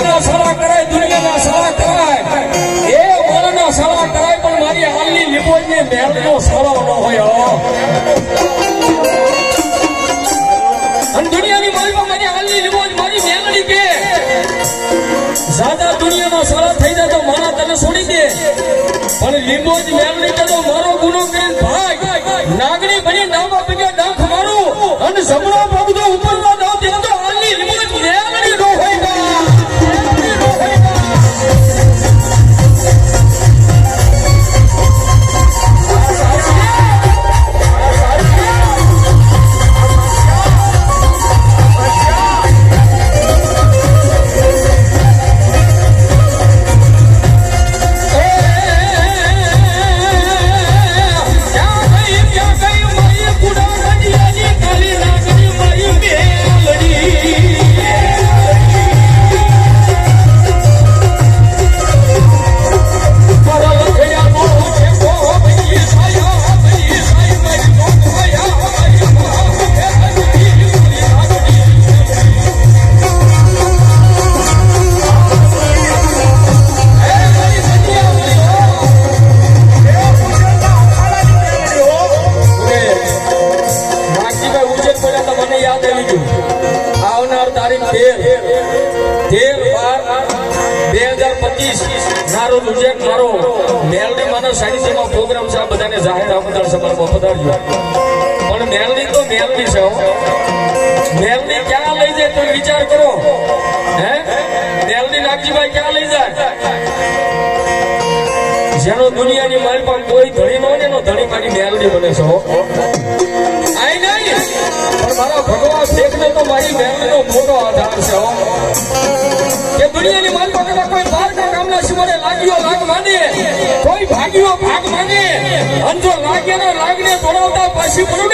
જગતના સારા કરાય, દુનિયાના સારા કરાય. એ વરના સારા કરાય, પણ મારી હાલની લીંબોજની મહેલનો સારો ન હોય અને દુનિયાની માલમાં મારી સાદા દુનિયાનો સારા થઈ જાય તો મારા તને છોડી દે. પણ લીંબોજ કે તો મારો ગુનો કરીને ભાઈ નાગણી બની ડાબા બે હજાર પચીસ. મારો ઉજ્જૈન મારો મેલડી માનો સાનિધ્યમાં પ્રોગ્રામ છે. બધાને જાહેર આમંત્રણ સમાજમાં પધારજો. પણ મેલડી તો મેલડી છે. મેલડી ક્યાં લઈ જાય તો વિચાર કરો. હે? મેલડી નાગજીભાઈ ક્યાં લઈ જાય? જેનો દુનિયાની મારી પાસે કોઈ ધણી નો એનો ધણી મારી મેલડી બને છે. આઈ નહીં. પણ મારા ભગવાન તો મારી મેલડીનો દુનિયાની માનતો પાસે કોઈ બાર કે કામના સિવાય લાગ્યો લાગ માને, કોઈ ભાગ્યો ભાગ માને, અને જો લાગે ને લાગને દોડાવતા પાછી પડું